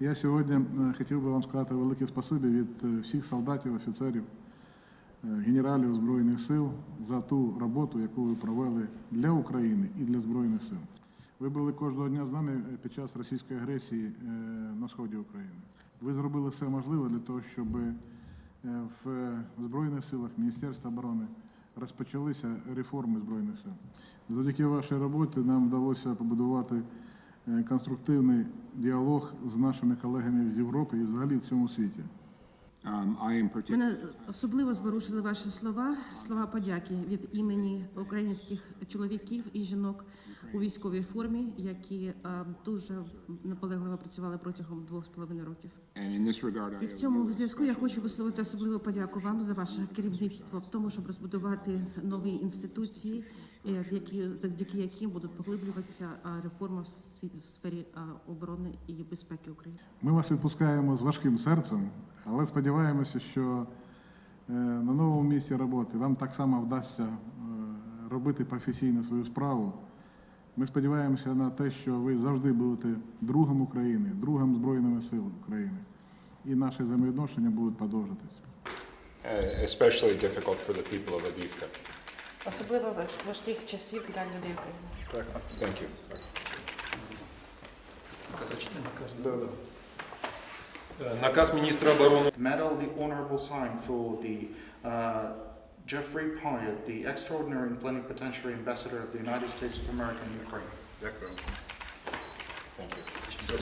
Я сьогодні е, хотів би вам сказати велике спасибі від е, всіх солдатів, офіцерів, е, генералів Збройних сил за ту роботу, яку ви провели для України і для Збройних сил. Ви були кожного дня з нами під час російської агресії на сході України. Ви зробили все можливе для того, щоб в Збройних силах Міністерства оборони розпочалися реформи Збройних сил. Завдяки вашій роботі нам вдалося побудувати конструктивний діалог з нашими колегами з Європи і взагалі в цьому світі. Мене особливо зворушили ваші слова, слова подяки від імені українських чоловіків і жінок у військовій формі, які е, дуже наполегливо працювали протягом двох з половиною років. І в цьому зв'язку я хочу висловити особливу подяку вам за ваше керівництво в тому, щоб розбудувати нові інституції, які завдяки яким будуть поглиблюватися реформи в сфері оборони і безпеки України. Ми вас відпускаємо з важким серцем, але сподіваємося, що е, на новому місці роботи вам так само вдасться е, робити професійно свою справу. Ми сподіваємося на те, що ви завжди будете другом України, другом Збройними силами України. І наші взаємовідношення будуть продовжитись. especially difficult for the people of Avivka. Особливо важких часів для людей України. Thank you. Е, Наказ міністра оборони medal, the honorable sign for the uh, Jeffrey Pyatt, the extraordinary and plenipotentiary ambassador of the United States of America in Ukraine. Дякую.